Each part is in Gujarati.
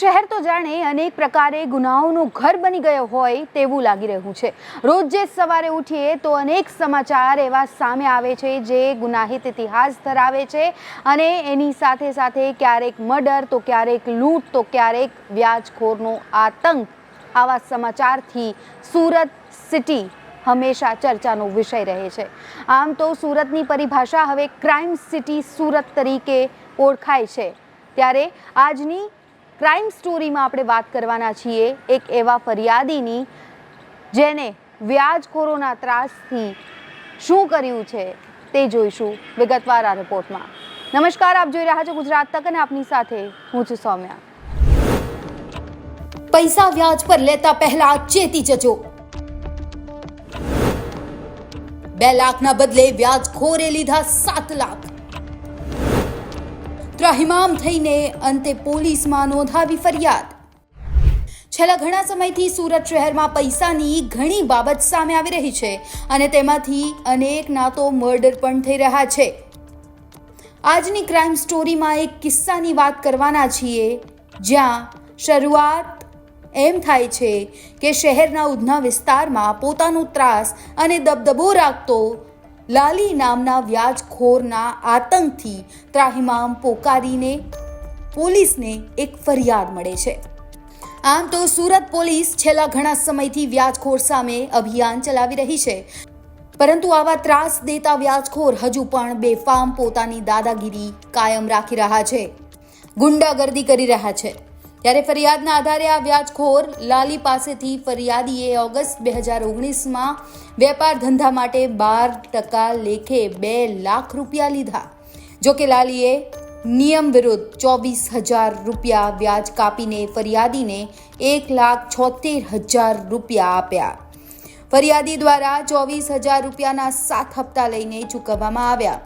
શહેર તો જાણે અનેક પ્રકારે ગુનાઓનું ઘર બની ગયો હોય તેવું લાગી રહ્યું છે. રોજ જે સવારે ઉઠીએ તો અનેક સમાચાર એવા સામે આવે છે જે ગુનાહિત ઇતિહાસ ધરાવે છે અને એની સાથે સાથે ક્યારેક મર્ડર, તો ક્યારેક લૂંટ, તો ક્યારેક વ્યાજખોરનો આતંક. આવા સમાચારથી સુરત સિટી હંમેશા ચર્ચાનો વિષય રહે છે. આમ તો સુરતની પરિભાષા હવે ક્રાઇમ સિટી સુરત તરીકે ઓળખાય છે. ત્યારે આજની ક્રાઇમ સ્ટોરીમાં આપણે વાત કરવાના છીએ એક એવા ફરિયાદીની જેને વ્યાજખોરોના ત્રાસથી શું કર્યું છે તે જોઈશું વિગતવાર આ રિપોર્ટમાં. નમસ્કાર, આપ જોઈ રહ્યા છો ગુજરાત તક અને આપની સાથે હું છું સૌમ્યા. પૈસા વ્યાજ પર લેતા પહેલા ચેતી જજો. બે લાખના બદલે વ્યાજ ખોરે લીધા સાત લાખ. ત્રાહિમામ થઈને અંતે પોલીસમાં નોંધાવી ફરિયાદ. છેલ્લા ઘણા સમયથી સુરત શહેરમાં પૈસાની ઘણી બાબત સામે આવી રહી છે અને તેમાંથી અનેકના તો મર્ડર પણ થઈ રહ્યા છે. આજની ક્રાઇમ સ્ટોરીમાં એક કિસ્સાની વાત કરવાના છીએ, જ્યાં શરૂઆત એમ થાય છે કે શહેરના ઉધના વિસ્તારમાં પોતાનો ત્રાસ અને દબદબો રાખતો લાલી નામના વ્યાજખોરના આતંકથી ત્રાહિમામ પોકારીને પોલીસને એક ફરિયાદ મળે છે. આમ તો સુરત પોલીસ છેલ્લા ઘણા સમયથી વ્યાજખોર સામે અભિયાન ચલાવી રહી છે. પરંતુ આવા ત્રાસ દેતા વ્યાજખોર હજુ પણ બેફામ પોતાની દાદાગીરી કાયમ રાખી રહ્યા છે. ગુંડાગર્દી કરી રહ્યા છે. ત્યારે ફરિયાદના આધારે આ વ્યાજખોર લાલી પાસેથી ફરિયાદીએ ઓગસ્ટ બે હજાર ઓગણીસમાં વેપાર ધંધા માટે બાર ટકા લેખે બે લાખ રૂપિયા લીધા. જોકે લાલીએ નિયમ વિરુદ્ધ ચોવીસ હજાર રૂપિયા વ્યાજ કાપીને ફરિયાદીને એક લાખ છોતેર હજાર રૂપિયા આપ્યા. ફરિયાદી દ્વારા ચોવીસ હજાર રૂપિયાના સાત હપ્તા લઈને ચૂકવવામાં આવ્યા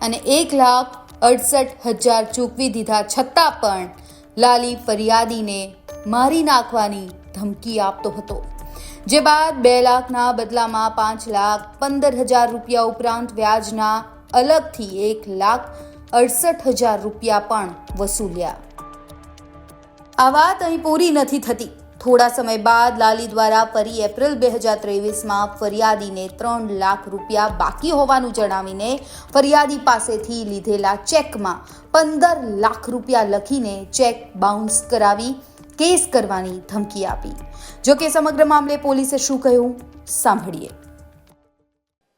અને એક લાખ અડસઠ હજાર ચૂકવી દીધા છતાં પણ લાલી ફરિયાદીને મારી નાખવાની ધમકી આપતો હતો. જે બાદ બે લાખના બદલામાં પાંચ લાખ પંદર હજાર રૂપિયા ઉપરાંત વ્યાજના અલગથી એક લાખ અડસઠ હજાર રૂપિયા પણ વસૂલ્યા. આ વાત અહીં પૂરી નથી થતી. થોડા સમય બાદ લાલી દ્વારા ફરી એપ્રિલ બે હજાર ત્રેવીસમાં ફરિયાદીને ત્રણ લાખ રૂપિયા બાકી હોવાનું જણાવીને ફરિયાદી પાસેથી લીધેલા ચેકમાં પંદર લાખ રૂપિયા લખીને ચેક બાઉન્સ કરાવી, કેસ કરવાની ધમકી આપી. જો કે સમગ્ર મામલે પોલીસે શું કહ્યું? સાંભળીએ.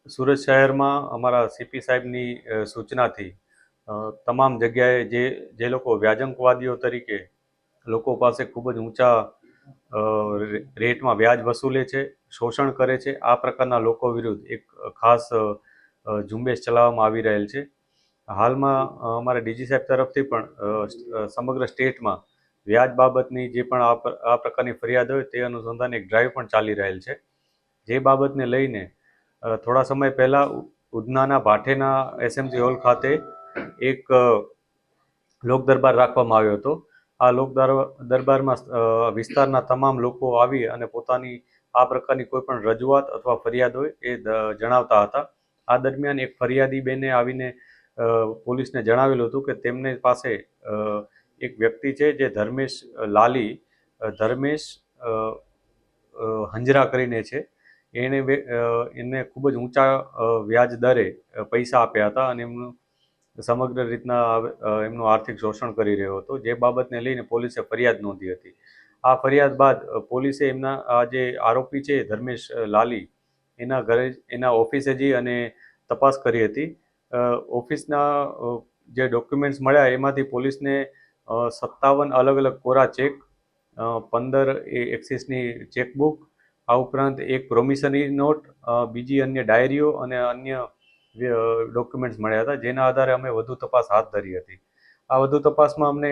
સુરત શહેરમાં અમારા સીપી સાહેબની સૂચનાથી તમામ જગ્યાએ જે જે લોકો વ્યાજંકવાદીઓ તરીકે લોકો પાસે ખૂબ જ ઊંચા રેટમાં વ્યાજ વસૂલે છે, શોષણ કરે છે. આ પ્રકારના લોકો વિરુદ્ધ એક ખાસ ઝુંબેશ ચલાવવામાં આવી રહેલ છે. હાલમાં અમારા ડીજી સાહેબ તરફથી પણ સમગ્ર સ્ટેટમાં વ્યાજ બાબતની જે પણ આ પ્રકારની ફરિયાદ હોય તે અનુસંધાને એક ડ્રાઈવ પણ ચાલી રહેલ છે. જે બાબતને લઈને થોડા સમય પહેલાં ઉધનાના ભાઠેના એસએમસી હોલ ખાતે એક લોકદરબાર લોક દરબાર રાખવામાં આવ્યો હતો. આ લોક દર- દરબારમાં વિસ્તારના તમામ લોકો આવી અને પોતાની, આ પ્રકારની કોઈ પણ રજૂઆત અથવા ફરિયાદ હોય એ જણાવતા હતા. આ દરમિયાન એક ફરિયાદી બેને આવીને પોલીસને જણાવેલું હતું કે તેમને પાસે એક વ્યક્તિ છે જે ધર્મેશ લાલી ધર્મેશ હંજરા કરીને છે. એણે એને ખૂબ જ ઊંચા વ્યાજ દરે પૈસા આપ્યા હતા અને એમનું સમગ્ર રીતના એમનું આર્થિક શોષણ કરી રહ્યો હતો. જે બાબતને લઈને પોલીસે ફરિયાદ નોંધી હતી. આ ફરિયાદ બાદ પોલીસે એમના, આ જે આરોપી છે, ધર્મેશ લાલી, એના ઘરે, એના ઓફિસે જઈ અને તપાસ કરી હતી. ઓફિસના જે ડોક્યુમેન્ટ્સ મળ્યા, એમાંથી પોલીસને સત્તાવન અલગ અલગ કોરા ચેક પંદર એ એક્સિસની ચેકબુક, આ ઉપરાંત એક પ્રોમિસરી નોટ બીજી અન્ય ડાયરીઓ અને અન્ય ડોક્યુમેન્ટ્સ મળ્યા હતા, જેના આધારે અમે વધુ તપાસ હાથ ધરી હતી. આ વધુ તપાસમાં અમને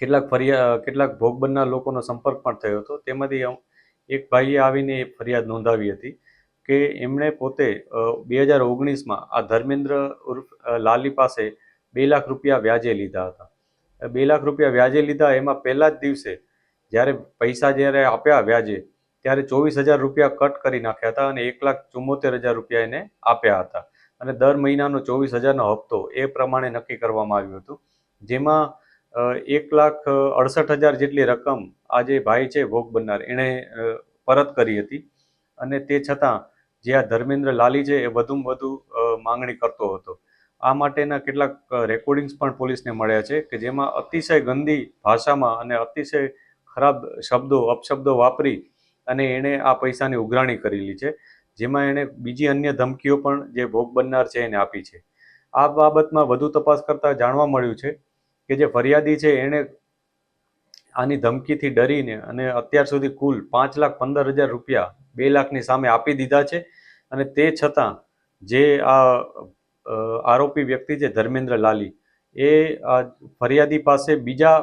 કેટલાક ફરિયા કેટલાક ભોગ બનનાર લોકોનો સંપર્ક પણ થયો હતો. તેમાંથી એક ભાઈએ આવીને ફરિયાદ નોંધાવી હતી કે એમણે પોતે બે હજાર ઓગણીસમાં આ ધર્મેન્દ્ર ઉર્ફ લાલી પાસે બે લાખ રૂપિયા વ્યાજે લીધા હતા. બે લાખ રૂપિયા વ્યાજે લીધા, એમાં પહેલા જ દિવસે જ્યારે પૈસા જ્યારે આપ્યા વ્યાજે ત્યારે ચોવીસ હજાર રૂપિયા કટ કરી નાખ્યા હતા અને એક લાખ ચુમ્મોતેર હજાર રૂપિયા એને આપ્યા હતા. અને દર મહિનાનો ચોવીસ હજારનો હપ્તો એ પ્રમાણે નક્કી કરવામાં આવ્યું હતું. જેમાં એક લાખ અડસઠ હજાર જેટલી રકમ આ જે ભાઈ છે, ભોગ બનનાર, એણે પરત કરી હતી. અને તે છતાં જે આ ધર્મેન્દ્ર લાલી છે એ વધુમાં વધુ માંગણી કરતો હતો. આ માટેના કેટલાક રેકોર્ડિંગ્સ પણ પોલીસને મળ્યા છે કે જેમાં અતિશય ગંદી ભાષામાં અને અતિશય ખરાબ શબ્દો, અપશબ્દો વાપરી અને એણે આ પૈસાની ઉઘરાણી કરેલી છે, જેમાં એણે બીજી અન્ય ધમકીઓ પણ જે ભોગ બનનાર છે એને આપી છે. આ બાબતમાં વધુ તપાસ કરતાં જાણવા મળ્યું છે કે જે ફરિયાદી છે એણે આની ધમકીથી ડરીને અને અત્યાર સુધી કુલ પાંચ લાખ પંદર હજાર રૂપિયા બે લાખની સામે આપી દીધા છે અને તે છતાં જે આ આરોપી વ્યક્તિ છે ધર્મેન્દ્ર લાલી એ આ ફરિયાદી પાસે બીજા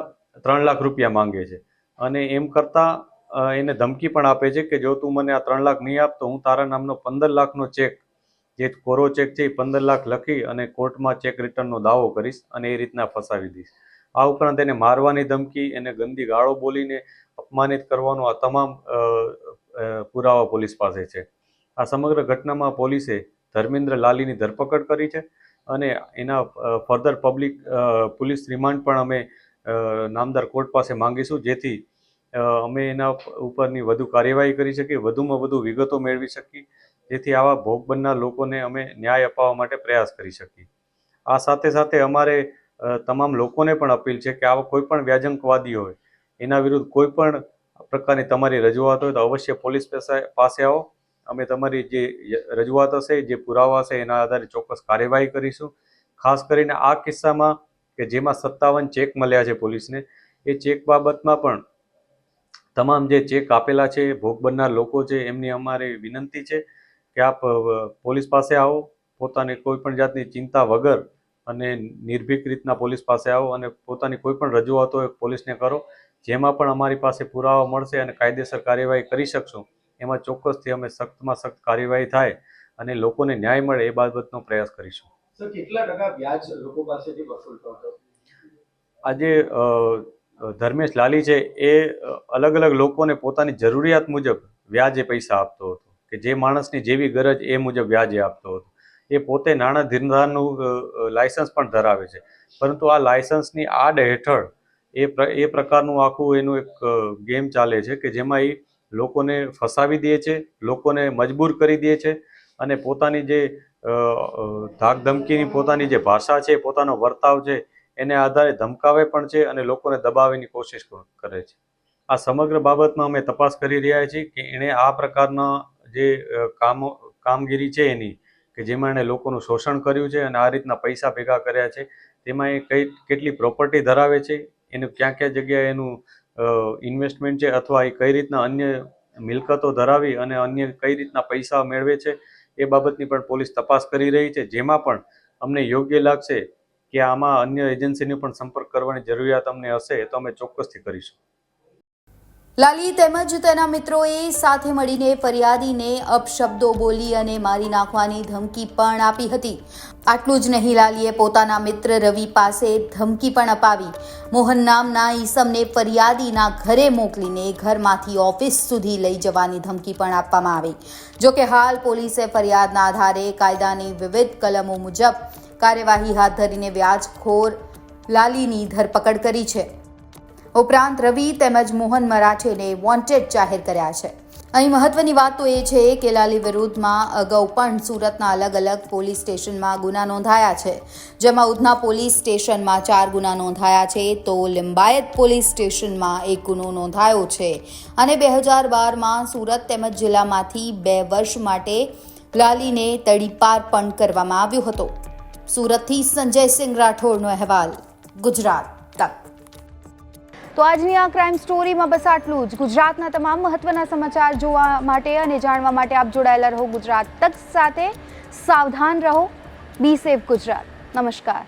ત્રણ લાખ રૂપિયા માંગે છે અને એમ કરતાં એને ધમકી પણ આપે છે કે જો તું મને આ ત્રણ લાખ નહીં આપતો હું તારા નામનો પંદર લાખનો ચેક, જે કોરો ચેક છે એ પંદર લાખ લખી અને કોર્ટમાં ચેક રિટર્નનો દાવો કરીશ અને એ રીતના ફસાવી દઈશ. આ ઉપરાંત એને મારવાની ધમકી, એને ગંદી ગાળો બોલીને અપમાનિત કરવાનો આ તમામ પુરાવા પોલીસ પાસે છે. આ સમગ્ર ઘટનામાં પોલીસે ધર્મેન્દ્ર લાલીની ધરપકડ કરી છે અને એના ફર્ધર પબ્લિક પોલીસ રિમાન્ડ પણ અમે નામદાર કોર્ટ પાસે માંગીશું, જેથી અમે એના ઉપરની વધુ કાર્યવાહી કરી શકીએ, વધુમાં વધુ વિગતો મેળવી શકીએ, જેથી આવા ભોગ બનનાર લોકોને અમે ન્યાય અપાવવા માટે પ્રયાસ કરી શકીએ. આ સાથે સાથે અમારે તમામ લોકોને પણ અપીલ છે કે આવા કોઈ પણ વ્યાજંકવાદી હોય, એના વિરુદ્ધ કોઈ પણ પ્રકારની તમારી રજૂઆત હોય તો અવશ્ય પોલીસ પાસે આવો. અમે તમારી જે રજૂઆત હશે, જે પુરાવા હશે, એના આધારે ચોક્કસ કાર્યવાહી કરીશું. ખાસ કરીને આ કિસ્સામાં કે જેમાં સત્તાવન ચેક મળ્યા છે પોલીસને, એ ચેક બાબતમાં પણ તમામ જે ચેક આપેલા છે ભોગ બનનાર લોકો છે એમની અમારી વિનંતી છે કે આપ પોલીસ પાસે આવો પોતાની કોઈ પણ જાતની ચિંતા વગર અને નિર્ભીક રીતના પોલીસ પાસે આવો અને પોતાની કોઈ પણ રજૂઆતો પોલીસને કરો. જેમાં પણ અમારી પાસે પુરાવા મળશે અને કાયદેસર કાર્યવાહી કરી શકશું એમાં ચોક્કસથી અમે સખ્તમાં સખ્ત કાર્યવાહી થાય અને લોકોને ન્યાય મળે એ બાબતનો પ્રયાસ કરીશું. કેટલા ટકા વ્યાજ લોકો પાસેથી વસૂલતો હતો? આજે ધર્મેશ લાલી છે, એ અલગ અલગ લોકોને પોતાની જરૂરિયાત મુજબ વ્યાજે પૈસા આપતો હતો. કે જે માણસની જેવી ગરજ એ મુજબ વ્યાજે આપતો હતો. એ પોતે નાણાં ધીરધારનું લાયસન્સ પણ ધરાવે છે. પરંતુ આ લાયસન્સની આડ હેઠળ એ એ પ્રકારનું આખું એનું એક ગેમ ચાલે છે કે જેમાં એ લોકોને ફસાવી દે છે, લોકોને મજબૂર કરી દે છે અને પોતાની જે ધાક ધમકીની પોતાની જે ભાષા છે, પોતાનો વર્તાવ છે એને આધારે ધમકાવે પણ છે અને લોકોને દબાવવાની કોશિશ કરે છે. આ સમગ્ર બાબતમાં અમે તપાસ કરી રહ્યા છીએ કે એણે આ પ્રકારના જે કામો, કામગીરી છે એની, કે જેમાં એણે લોકોનું શોષણ કર્યું છે અને આ રીતના પૈસા ભેગા કર્યા છે, તેમાં એ કઈ, કેટલી પ્રોપર્ટી ધરાવે છે, એનું ક્યાં ક્યાં જગ્યાએ એનું ઇન્વેસ્ટમેન્ટ છે અથવા એ કઈ રીતના અન્ય મિલકતો ધરાવી અને અન્ય કઈ રીતના પૈસા મેળવે છે, એ બાબતની પણ પોલીસ તપાસ કરી રહી છે, જેમાં પણ અમને યોગ્ય લાગશે કે આમાં અન્ય એજન્સીનો પણ સંપર્ક કરવાની જરૂરિયાત અમને હશે તો અમે ચોક્કસથી કરીશું. લાલી તેમજ તેના મિત્રોએ સાથે મળીને ફરિયાદીને અપશબ્દો બોલી અને મારી નાખવાની ધમકી પણ આપી હતી. આટલું જ નહીં, લાલીએ પોતાના મિત્ર રવિ પાસે ધમકી પણ અપાવી. મોહન નામના ઈસમને ફરિયાદીના ઘરે મોકલીને ઘરમાંથી ઓફિસ સુધી લઈ જવાની ધમકી પણ આપવામાં આવી. જોકે હાલ પોલીસે ફરિયાદના આધારે કાયદાની વિવિધ કલમો મુજબ કાર્યવાહી હાથ ધરીને વ્યાજખોર લાલીની ધરપકડ કરી છે. ઉપરાંત રવિ તેમજ મોહન મરાઠેને વોન્ટેડ જાહેર કર્યા છે. અહીં મહત્વની વાત તો એ છે કે લાલી વિરુદ્ધમાં અગાઉ પણ સુરતના અલગ અલગ પોલીસ સ્ટેશનમાં ગુના નોંધાયા છે. જેમાં ઉધના પોલીસ સ્ટેશનમાં ચાર ગુના નોંધાયા છે, તો લિંબાયત પોલીસ સ્ટેશનમાં એક ગુનો નોંધાયો છે. અને બે હજાર બારમાં સુરત તેમજ જિલ્લામાંથી બે વર્ષ માટે લાલીને તડીપાર પણ કરવામાં આવ્યો હતો. સુરતથી સંજયસિંહ રાઠોડનો અહેવાલ, ગુજરાત તક. તો આજની આ ક્રાઇમ સ્ટોરીમાં બસ આટલું જ. ગુજરાતના તમામ મહત્વના સમાચાર જોવા માટે અને જાણવા માટે આપ જોડાયેલા રહો ગુજરાત તક સાથે. સાવધાન રહો. Be safe Gujarat. નમસ્કાર.